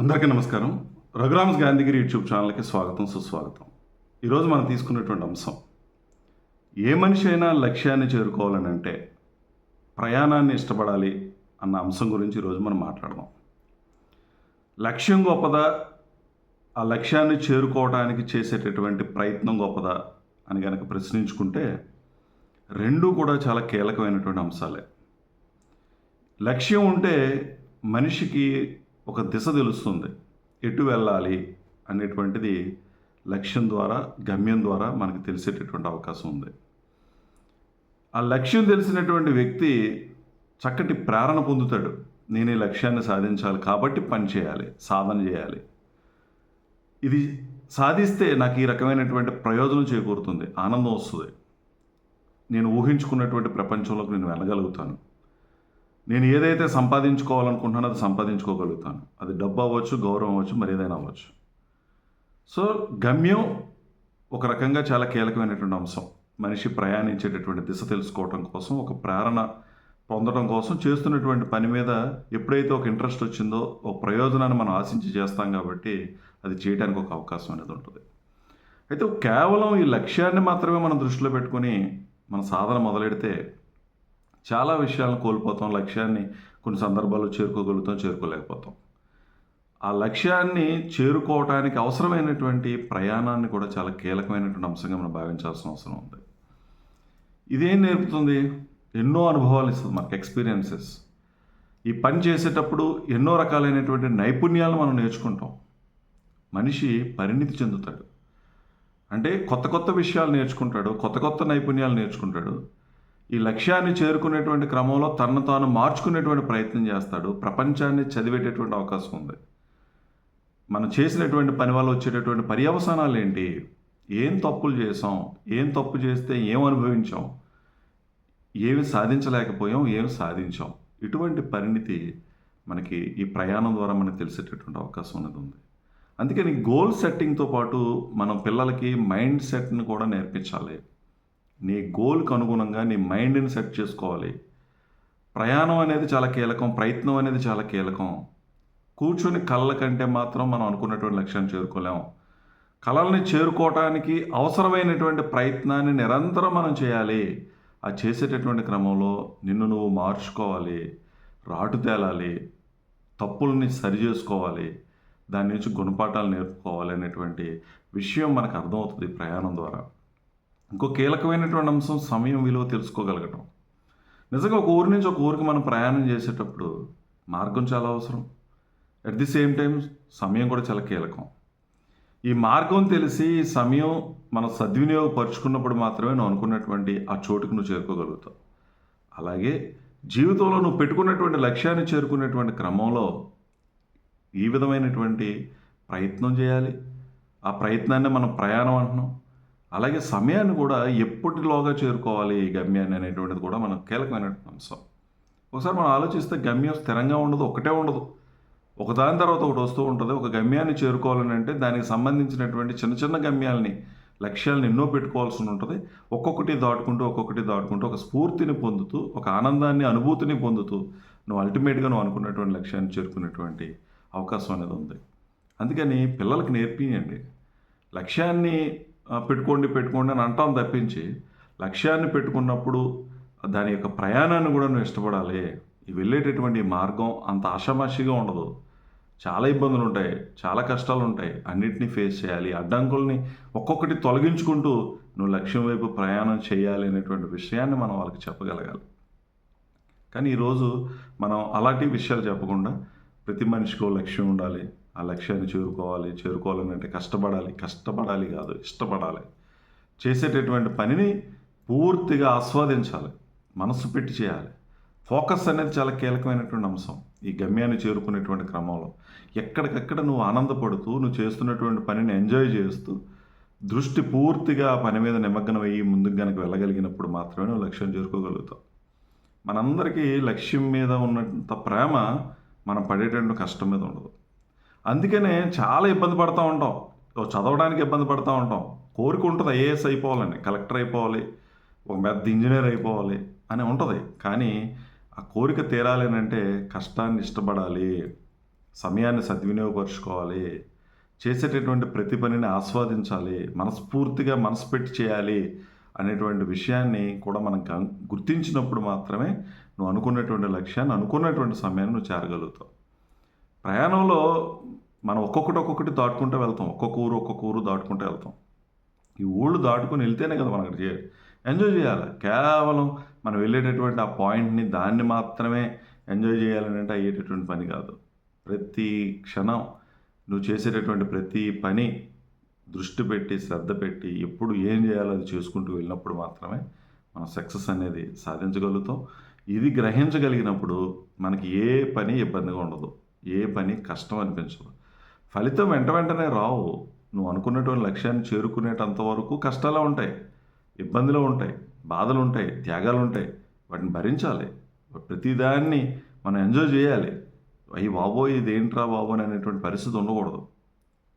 అందరికీ నమస్కారం. రఘురామ్స్ గాంధీగిరి యూట్యూబ్ ఛానల్కి స్వాగతం సుస్వాగతం. ఈరోజు మనం తీసుకున్నటువంటి అంశం ఏ మనిషి అయినా లక్ష్యాన్ని చేరుకోవాలని అంటే ప్రయాణాన్ని ఇష్టపడాలి అన్న అంశం గురించి ఈరోజు మనం మాట్లాడదాం. లక్ష్యం గొప్పదా ఆ లక్ష్యాన్ని చేరుకోవడానికి చేసేటటువంటి ప్రయత్నం గొప్పదా అని కనుక ప్రశ్నించుకుంటే రెండూ కూడా చాలా కీలకమైనటువంటి అంశాలే. లక్ష్యం ఉంటే మనిషికి ఒక దిశ తెలుస్తుంది. ఎటు వెళ్ళాలి అనేటువంటిది లక్ష్యం ద్వారా గమ్యం ద్వారా మనకు తెలిసేటటువంటి అవకాశం ఉంది. ఆ లక్ష్యం తెలిసినటువంటి వ్యక్తి చక్కటి ప్రేరణ పొందుతాడు. నేను ఈ లక్ష్యాన్ని సాధించాలి కాబట్టి పని చేయాలి సాధన చేయాలి. ఇది సాధిస్తే నాకు ఈ రకమైనటువంటి ప్రయోజనం చేకూరుతుంది ఆనందం వస్తుంది. నేను ఊహించుకున్నటువంటి ప్రపంచంలోకి నేను వెళ్ళగలుగుతాను. నేను ఏదైతే సంపాదించుకోవాలనుకుంటున్నానో అది సంపాదించుకోగలుగుతాను. అది డబ్బు అవ్వచ్చు గౌరవం అవ్వచ్చు మరి ఏదైనా అవ్వచ్చు. సో గమ్యం ఒక రకంగా చాలా కీలకమైనటువంటి అంశం. మనిషి ప్రయాణించేటటువంటి దిశ తెలుసుకోవటం కోసం ఒక ప్రేరణ పొందడం కోసం చేస్తున్నటువంటి పని మీద ఎప్పుడైతే ఒక ఇంట్రెస్ట్ వచ్చిందో ఒక ప్రయోజనాన్ని మనం ఆశించి చేస్తాం కాబట్టి అది చేయడానికి ఒక అవకాశం అనేది ఉంటుంది. అయితే కేవలం ఈ లక్ష్యాన్ని మాత్రమే మనం దృష్టిలో పెట్టుకొని మన సాధన మొదలెడితే చాలా విషయాలను కోల్పోతాం లక్ష్యాన్ని కొన్ని సందర్భాల్లో చేరుకోగలుగుతాం చేరుకోలేకపోతాం. ఆ లక్ష్యాన్ని చేరుకోవటానికి అవసరమైనటువంటి ప్రయాణాన్ని కూడా చాలా కీలకమైనటువంటి అంశంగా మనం భావించాల్సిన అవసరం ఉంది. ఇదేం నేర్పుతుంది? ఎన్నో అనుభవాలు ఇస్తుంది మనకు ఎక్స్పీరియన్సెస్ ఈ పని చేసేటప్పుడు ఎన్నో రకాలైనటువంటి నైపుణ్యాలను మనం నేర్చుకుంటాం. మనిషి పరిణితి చెందుతాడు. అంటే కొత్త కొత్త విషయాలు నేర్చుకుంటాడు కొత్త కొత్త నైపుణ్యాలు నేర్చుకుంటాడు. ఈ లక్ష్యాన్ని చేరుకునేటువంటి క్రమంలో తనను తాను మార్చుకునేటువంటి ప్రయత్నం చేస్తాడు. ప్రపంచాన్ని చదివేటటువంటి అవకాశం ఉంది. మనం చేసినటువంటి పని వల్ల వచ్చేటటువంటి పర్యవసానాలు ఏంటి? ఏం తప్పులు చేసాం ఏం తప్పు చేస్తే ఏం అనుభవించాం? ఏమి సాధించలేకపోయాం? ఏమి సాధించాం? ఇటువంటి పరిణితి మనకి ఈ ప్రయాణం ద్వారా మనకు తెలిసేటటువంటి అవకాశం అనేది ఉంది. అందుకని గోల్ సెట్టింగ్తో పాటు మనం పిల్లలకి మైండ్ సెట్ని కూడా నేర్పించాలి. నీ గోల్కి అనుగుణంగా నీ మైండ్ని సెట్ చేసుకోవాలి. ప్రయాణం అనేది చాలా కీలకం ప్రయత్నం అనేది చాలా కీలకం. కూర్చొని కళ్ళ కంటే మాత్రం మనం అనుకున్నటువంటి లక్ష్యాన్ని చేరుకోలేం. కళల్ని చేరుకోవటానికి అవసరమైనటువంటి ప్రయత్నాన్ని నిరంతరం మనం చేయాలి. ఆ చేసేటటువంటి క్రమంలో నిన్ను నువ్వు మార్చుకోవాలి. రాటు తేలాలి. తప్పుల్ని సరి చేసుకోవాలి. దాని నుంచి గుణపాఠాలు నేర్పుకోవాలి అనేటువంటి విషయం మనకు అర్థమవుతుంది ప్రయాణం ద్వారా. ఇంకో కీలకమైనటువంటి అంశం సమయం విలువ తెలుసుకోగలగటం. నిజంగా ఒక ఊరి నుంచి ఒక ఊరికి మనం ప్రయాణం చేసేటప్పుడు మార్గం చాలా అవసరం. అట్ ది సేమ్ టైం సమయం కూడా చాలా కీలకం. ఈ మార్గం తెలిసి ఈ సమయం మనం సద్వినియోగపరుచుకున్నప్పుడు మాత్రమే నువ్వు అనుకున్నటువంటి ఆ చోటుకు నువ్వు చేరుకోగలుగుతావు. అలాగే జీవితంలో నువ్వు పెట్టుకున్నటువంటి లక్ష్యాన్ని చేరుకునేటువంటి క్రమంలో ఈ విధమైనటువంటి ప్రయత్నం చేయాలి. ఆ ప్రయత్నాన్ని మనం ప్రయాణం అంటున్నాం. అలాగే సమయాన్ని కూడా ఎప్పటిలోగా చేరుకోవాలి ఈ గమ్యాన్ని అనేటువంటిది కూడా మనం కీలకమైన అంశం. ఒకసారి మనం ఆలోచిస్తే గమ్యం స్థిరంగా ఉండదు ఒకటే ఉండదు. ఒకదాని తర్వాత ఒకటి వస్తూ ఉంటుంది. ఒక గమ్యాన్ని చేరుకోవాలని అంటే దానికి సంబంధించినటువంటి చిన్న చిన్న గమ్యాలని లక్ష్యాలను ఎన్నో పెట్టుకోవాల్సి ఉంటుంది. ఒక్కొక్కటి దాటుకుంటూ ఒక్కొక్కటి దాటుకుంటూ ఒక స్ఫూర్తిని పొందుతూ ఒక ఆనందాన్ని అనుభూతిని పొందుతూ నువ్వు అల్టిమేట్గా నువ్వు అనుకున్నటువంటి లక్ష్యాన్ని చేరుకునేటువంటి అవకాశం అనేది ఉంది. అందుకని పిల్లలకు నేర్పియండి. లక్ష్యాన్ని పెట్టుకోండి పెట్టుకోండి అని అంటాం తప్పించి లక్ష్యాన్ని పెట్టుకున్నప్పుడు దాని యొక్క ప్రయాణాన్ని కూడా నువ్వు ఇష్టపడాలి. ఈ వెళ్ళేటటువంటి మార్గం అంత ఆషామాషిగా ఉండదు. చాలా ఇబ్బందులు ఉంటాయి చాలా కష్టాలు ఉంటాయి. అన్నిటినీ ఫేస్ చేయాలి. అడ్డంకుల్ని ఒక్కొక్కటి తొలగించుకుంటూ నువ్వు లక్ష్యం వైపు ప్రయాణం చేయాలి అనేటువంటి విషయాన్ని మనం వాళ్ళకి చెప్పగలగాలి. కానీ ఈరోజు మనం అలాంటి విషయాలు చెప్పకుండా ప్రతి మనిషికో లక్ష్యం ఉండాలి. ఆ లక్ష్యాన్ని చేరుకోవాలి చేరుకోవాలనంటే కష్టపడాలి కష్టపడాలి కాదు ఇష్టపడాలి. చేసేటటువంటి పనిని పూర్తిగా ఆస్వాదించాలి మనసు పెట్టి చేయాలి. ఫోకస్ అనేది చాలా కీలకమైనటువంటి అంశం. ఈ గమ్యాన్ని చేరుకునేటువంటి క్రమంలో ఎక్కడికక్కడ నువ్వు ఆనందపడుతూ నువ్వు చేస్తున్నటువంటి పనిని ఎంజాయ్ చేస్తూ దృష్టి పూర్తిగా ఆ పని మీద నిమగ్నం అయ్యి ముందుకు కనుక వెళ్ళగలిగినప్పుడు మాత్రమే నువ్వు లక్ష్యం చేరుకోగలుగుతావు. మనందరికీ లక్ష్యం మీద ఉన్నంత ప్రేమ మనం పడేటటువంటి కష్టం మీద ఉండదు. అందుకనే చాలా ఇబ్బంది పడుతూ ఉంటాం. చదవడానికి ఇబ్బంది పడుతూ ఉంటాం. కోరిక ఉంటుంది ఐఏఎస్ అయిపోవాలని కలెక్టర్ అయిపోవాలి ఒక పెద్ద ఇంజనీర్ అయిపోవాలి అని ఉంటుంది. కానీ ఆ కోరిక తీరాలి అని అంటే కష్టాన్ని ఇష్టపడాలి సమయాన్ని సద్వినియోగపరుచుకోవాలి చేసేటటువంటి ప్రతి పనిని ఆస్వాదించాలి మనస్ఫూర్తిగా మనసు పెట్టి చేయాలి అనేటువంటి విషయాన్ని కూడా మనం గుర్తించినప్పుడు మాత్రమే నువ్వు అనుకున్నటువంటి లక్ష్యాన్ని అనుకున్నటువంటి సమయాన్ని నువ్వు చేరగలుగుతావు. ప్రయాణంలో మనం ఒక్కొక్కటి ఒక్కొక్కటి దాటుకుంటూ వెళ్తాం. ఒక్కొక్క ఊరు ఒక్కొక్క ఊరు దాటుకుంటూ వెళ్తాం. ఈ ఊళ్ళు దాటుకుని వెళ్తేనే కదా మనం అక్కడ చేయాలి ఎంజాయ్ చేయాలి. కేవలం మనం వెళ్ళేటటువంటి ఆ పాయింట్ని దాన్ని మాత్రమే ఎంజాయ్ చేయాలని అంటే అయ్యేటటువంటి పని కాదు. ప్రతి క్షణం నువ్వు చేసేటటువంటి ప్రతి పని దృష్టి పెట్టి శ్రద్ధ పెట్టి ఎప్పుడు ఏం చేయాలో అది చేసుకుంటూ వెళ్ళినప్పుడు మాత్రమే మనం సక్సెస్ అనేది సాధించగలుగుతాం. ఇది గ్రహించగలిగినప్పుడు మనకి ఏ పని ఇబ్బందిగా ఉండదు. ఏ పని కష్టం అనిపించదు. ఫలితం వెంట వెంటనే రావు. నువ్వు అనుకున్నటువంటి లక్ష్యాన్ని చేరుకునేటంత వరకు కష్టాలు ఉంటాయి. ఇబ్బందులు ఉంటాయి. బాధలు ఉంటాయి. త్యాగాలు ఉంటాయి. వాటిని భరించాలి. ప్రతిదాన్ని మనం ఎంజాయ్ చేయాలి. అయ్యి బాబోయ్ ఇదేంట్రా బాబో అని అనేటువంటి పరిస్థితి ఉండకూడదు.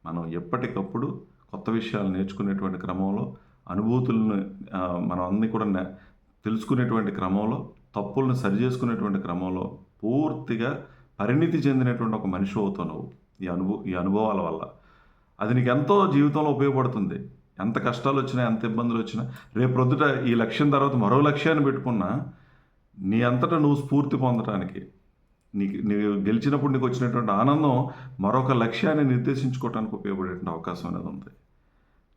మనం ఎప్పటికప్పుడు కొత్త విషయాలు నేర్చుకునేటువంటి క్రమంలో అనుభూతులను మనం అన్ని కూడా తెలుసుకునేటువంటి క్రమంలో తప్పులను సరిచేసుకునేటువంటి క్రమంలో పూర్తిగా పరిణితి చెందినటువంటి ఒక మనిషి అవుతావు నువ్వు. ఈ అనుభవ ఈ అనుభవాల వల్ల. అది నీకు ఎంతో జీవితంలో ఉపయోగపడుతుంది. ఎంత కష్టాలు వచ్చినా ఎంత ఇబ్బందులు వచ్చినా రేపు ప్రొద్దుట ఈ లక్ష్యం తర్వాత మరో లక్ష్యాన్ని పెట్టుకున్నా నీ అంతటా నువ్వు స్ఫూర్తి పొందడానికి నీకు నీవు గెలిచినప్పుడు నీకు వచ్చినటువంటి ఆనందం మరొక లక్ష్యాన్ని నిర్దేశించుకోవడానికి ఉపయోగపడేటువంటి అవకాశం అనేది ఉంది.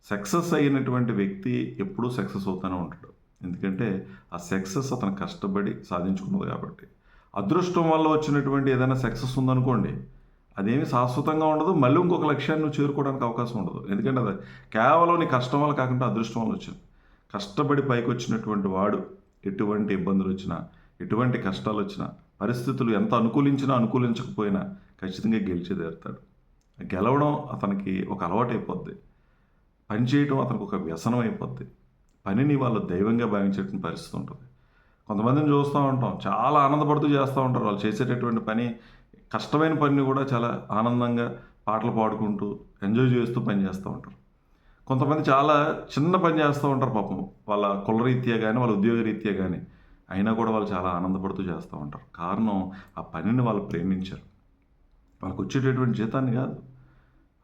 సక్సెస్ అయినటువంటి వ్యక్తి ఎప్పుడూ సక్సెస్ అవుతూనే ఉంటాడు. ఎందుకంటే ఆ సక్సెస్ అతను కష్టపడి సాధించుకున్నది కాబట్టి. అదృష్టం వల్ల వచ్చినటువంటి ఏదైనా సక్సెస్ ఉందనుకోండి అదేమి శాశ్వతంగా ఉండదు మళ్ళీ ఇంకొక లక్ష్యాన్ని నువ్వు చేరుకోవడానికి అవకాశం ఉండదు. ఎందుకంటే అది కేవలం నీ కష్టం వల్ల కాకుండా అదృష్టం వల్ల వచ్చింది. కష్టపడి పైకి వచ్చినటువంటి వాడు ఎటువంటి ఇబ్బందులు వచ్చినా ఎటువంటి కష్టాలు వచ్చినా పరిస్థితులు ఎంత అనుకూలించినా అనుకూలించకపోయినా ఖచ్చితంగా గెలిచేదేరుతాడు గెలవడం అతనికి ఒక అలవాటు అయిపోద్ది పనిచేయడం అతనికి ఒక వ్యసనం అయిపోద్ది. పనిని వాళ్ళు దైవంగా భావించేటువంటి పరిస్థితి ఉంటుంది. కొంతమందిని చూస్తూ ఉంటాం. చాలా ఆనందపడుతూ చేస్తూ ఉంటారు. వాళ్ళు చేసేటటువంటి పని కష్టమైన పనిని కూడా చాలా ఆనందంగా పాటలు పాడుకుంటూ ఎంజాయ్ చేస్తూ పని చేస్తూ ఉంటారు. కొంతమంది చాలా చిన్న పని చేస్తూ ఉంటారు పాపం. వాళ్ళ కులరీత్యా కానీ వాళ్ళ ఉద్యోగ రీత్యా కానీ అయినా కూడా వాళ్ళు చాలా ఆనందపడుతూ చేస్తూ ఉంటారు. కారణం ఆ పనిని వాళ్ళు ప్రేమించారు. వాళ్ళకు వచ్చేటటువంటి జీతాన్ని కాదు.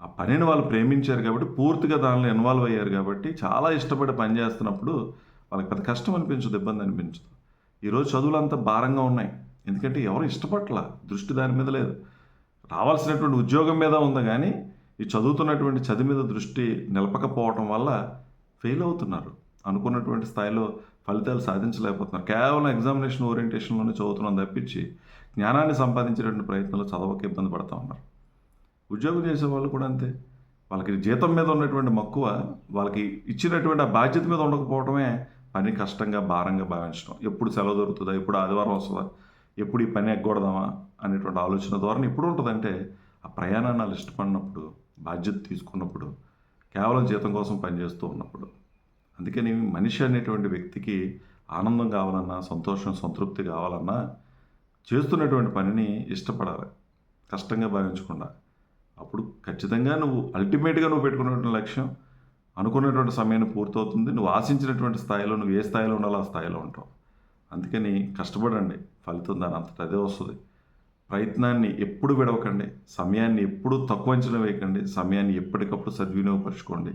ఆ పనిని వాళ్ళు ప్రేమించారు కాబట్టి పూర్తిగా దానిలో ఇన్వాల్వ్ అయ్యారు కాబట్టి చాలా ఇష్టపడి పని చేస్తున్నప్పుడు వాళ్ళకి పెద్ద కష్టం అనిపించదు ఇబ్బంది అనిపించదు. ఈరోజు చదువులు అంత భారంగా ఉన్నాయి. ఎందుకంటే ఎవరు ఇష్టపట్ల దృష్టి దాని మీద లేదు. రావాల్సినటువంటి ఉద్యోగం మీద ఉంది కానీ ఈ చదువుతున్నటువంటి చదువు మీద దృష్టి నిలపకపోవటం వల్ల ఫెయిల్ అవుతున్నారు. అనుకున్నటువంటి స్థాయిలో ఫలితాలు సాధించలేకపోతున్నారు. కేవలం ఎగ్జామినేషన్ ఓరియంటేషన్లోనే చదువుతున్నాం తప్పించి జ్ఞానాన్ని సంపాదించేటువంటి ప్రయత్నంలో చదవక ఇబ్బంది పడుతూ ఉన్నారు. ఉద్యోగం చేసే వాళ్ళు కూడా అంతే. వాళ్ళకి జీతం మీద ఉన్నటువంటి మక్కువ వాళ్ళకి ఇచ్చినటువంటి ఆ బాధ్యత మీద ఉండకపోవడమే పని కష్టంగా భారంగా భావించడం. ఎప్పుడు సెలవు దొరుకుతుందా? ఎప్పుడు ఆదివారం వస్తుందా? ఎప్పుడు ఈ పని ఎగ్గొడదామా? అనేటువంటి ఆలోచన ద్వారా ఎప్పుడు ఉంటుందంటే ఆ ప్రయాణాన్ని వాళ్ళు ఇష్టపడినప్పుడు బాధ్యత తీసుకున్నప్పుడు కేవలం జీతం కోసం పనిచేస్తూ ఉన్నప్పుడు. అందుకని మనిషి అనేటువంటి వ్యక్తికి ఆనందం కావాలన్నా సంతోషం సంతృప్తి కావాలన్నా చేస్తున్నటువంటి పనిని ఇష్టపడాలి. కష్టంగా భావించకుండా. అప్పుడు ఖచ్చితంగా నువ్వు అల్టిమేట్గా నువ్వు పెట్టుకున్నటువంటి లక్ష్యం అనుకున్నటువంటి సమయాన్ని పూర్తవుతుంది. నువ్వు ఆశించినటువంటి స్థాయిలో నువ్వు ఏ స్థాయిలో ఉండాలో ఆ స్థాయిలో ఉంటావు. అందుకని కష్టపడండి. ఫలితం దాని అంతటా అదే వస్తుంది. ప్రయత్నాన్ని ఎప్పుడు విడవకండి. సమయాన్ని ఎప్పుడు తక్కువ అంచనా వేయకండి. సమయాన్ని ఎప్పటికప్పుడు సద్వినియోగపరచుకోండి.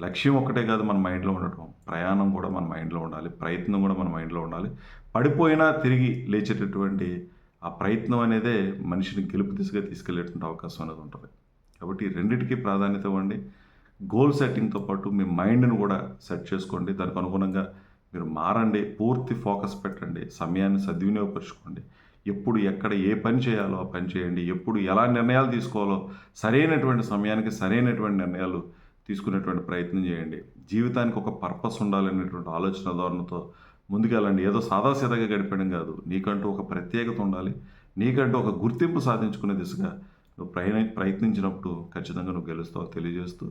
లక్ష్యం ఒక్కటే కాదు మన మైండ్లో ఉండటం. ప్రయాణం కూడా మన మైండ్లో ఉండాలి. ప్రయత్నం కూడా మన మైండ్లో ఉండాలి. పడిపోయినా తిరిగి లేచేటటువంటి ఆ ప్రయత్నం అనేదే మనిషిని గెలుపు దిశగా తీసుకెళ్ళేటువంటి అవకాశం అనేది ఉంటుంది. కాబట్టి రెండింటికి ప్రాధాన్యత ఇవ్వండి. గోల్ సెట్టింగ్తో పాటు మీ మైండ్ను కూడా సెట్ చేసుకోండి. దానికి అనుగుణంగా మీరు మారండి. పూర్తి ఫోకస్ పెట్టండి. సమయాన్ని సద్వినియోగపరచుకోండి. ఎప్పుడు ఎక్కడ ఏ పని చేయాలో ఆ పని చేయండి. ఎప్పుడు ఎలా నిర్ణయాలు తీసుకోవాలో సరైనటువంటి సమయానికి సరైనటువంటి నిర్ణయాలు తీసుకునేటువంటి ప్రయత్నం చేయండి. జీవితానికి ఒక పర్పస్ ఉండాలనేటువంటి ఆలోచన ధోరణితో ముందుకెళ్ళండి. ఏదో సాదాసీదాగా గడిపడం కాదు. నీకంటూ ఒక ప్రత్యేకత ఉండాలి. నీకంటూ ఒక గుర్తింపు సాధించుకునే దిశగా నువ్వు ప్రయత్ని ప్రయత్నించినప్పుడు ఖచ్చితంగా నువ్వు గెలుస్తావు తెలియజేస్తూ